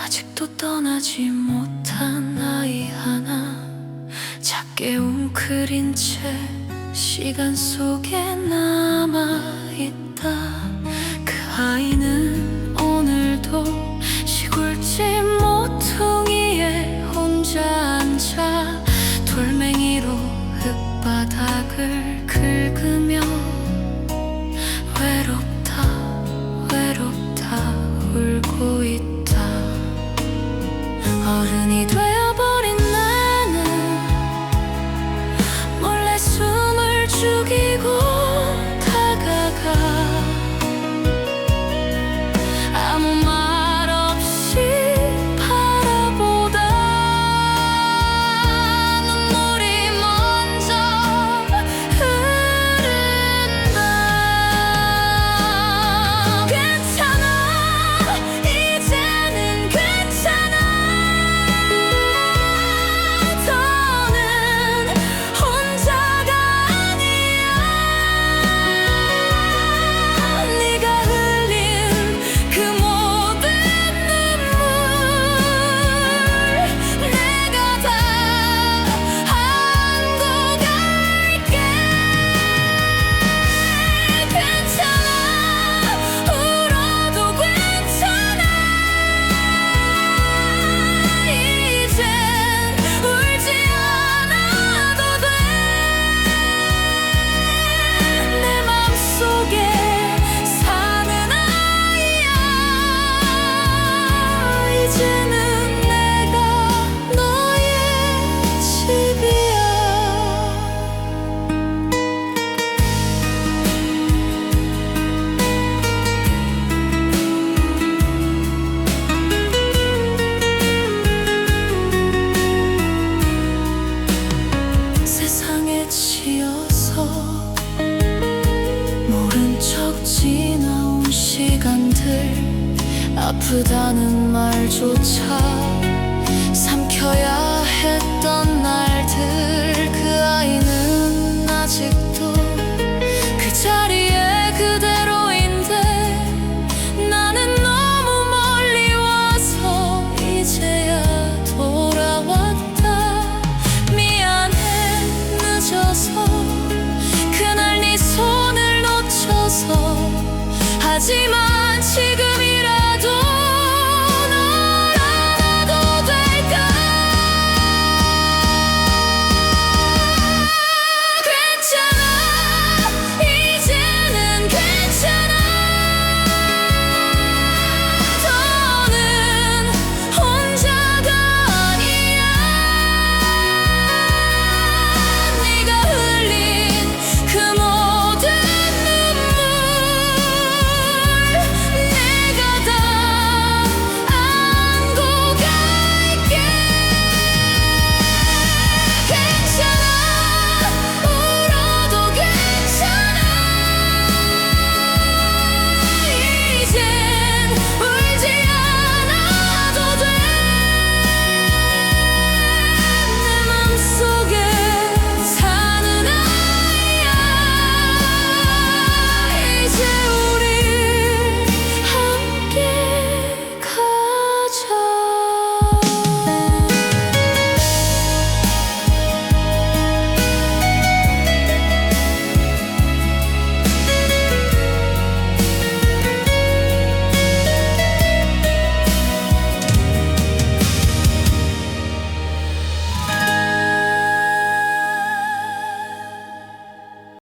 아직도 떠나지 못한 아이 하나. 작게 웅크린 채 시간 속에 남아있다. 그 아이는 오늘도 시간들 아프다는 말조차 삼켜야 했던 날들. 그 아이는 아직도 그 자리에 그대로인데 나는 너무 멀리 와서 이제야 돌아왔다. 미안해 늦어서 그날 네 손을 놓쳐서 하지만